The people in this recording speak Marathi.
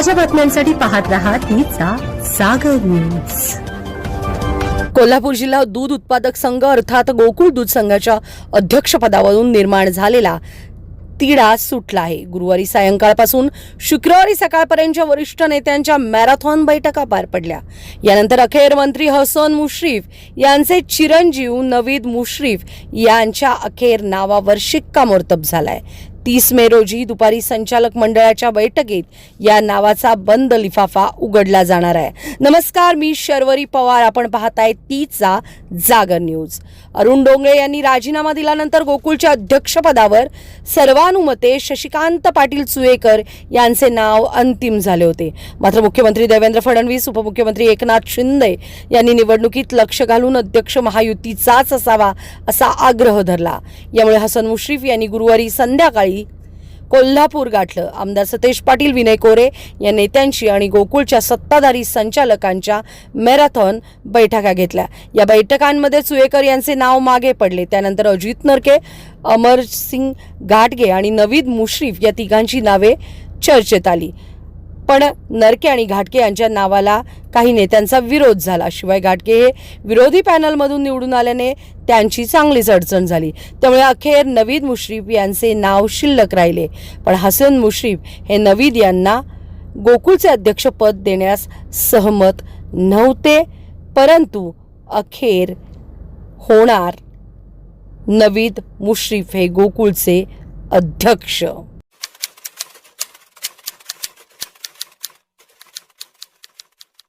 ताज्या बातम्यांसाठी पाहत रहा तीचा सागर न्यूज. कोल्हापूर जिल्हा दूध उत्पादक संघ अर्थात गोकुळ दूध संघाच्या अध्यक्षपदावरून निर्माण झालेला तिढा सुटला आहे. गुरुवारी सायंकाळपासून शुक्रवारी सकाळपर्यंतच्या वरिष्ठ नेत्यांच्या मॅरेथॉन बैठका पार पडल्या. यानंतर अखेर मंत्री हसन मुश्रीफ यांचे चिरंजीव नवीद मुश्रीफ यांच्या अखेर नावावर शिक्कामोर्तब झालाय. तीस मे रोजी दुपारी संचालक मंडळाच्या बैठकीत या नावाचा बंद लिफाफा उघडला जाणार आहे. नमस्कार मी शर्वरी पवार. आपण पाहताय तीचा जागर न्यूज. अरुण डोंगळे यांनी राजीनामा दिल्यानंतर गोकुळच्या अध्यक्षपदावर सर्वानुमते शशिकांत पाटील चुएकर यांचे नाव अंतिम झाले होते. मात्र मुख्यमंत्री देवेंद्र फडणवीस उपमुख्यमंत्री एकनाथ शिंदे यांनी निवडणुकीत लक्ष घालून अध्यक्ष महायुतीचाच असावा असा आग्रह धरला. यामुळे हसन मुश्रीफ यांनी गुरुवारी संध्याकाळी कोल्हापूर गाठलं. आमदार सतेज पाटील विनय कोरे या नेत्यांशी आणि गोकुळच्या सत्ताधारी संचालकांच्या मॅरेथॉन बैठका घेतल्या. या बैठकांमध्ये सुयेकर यांचे नाव मागे पडले. त्यानंतर अजित नरके अमरसिंग घाटगे आणि नवीद मुश्रीफ या तिघांची नावे चर्चेत आली. पण नरके आणि घाटके यांच्या नावाला काही नेत्यांचा विरोध झाला. शिवाय घाटके हे विरोधी पॅनलमधून निवडून आल्याने त्यांची चांगलीच अडचण झाली. त्यामुळे अखेर नवीद मुश्रीफ यांचे नाव शिल्लक राहिले. पण हसन मुश्रीफ हे नवीद यांना गोकुळचे अध्यक्षपद देण्यास सहमत नव्हते परंतु अखेर होणार नवीद मुश्रीफ हे गोकुळचे अध्यक्ष.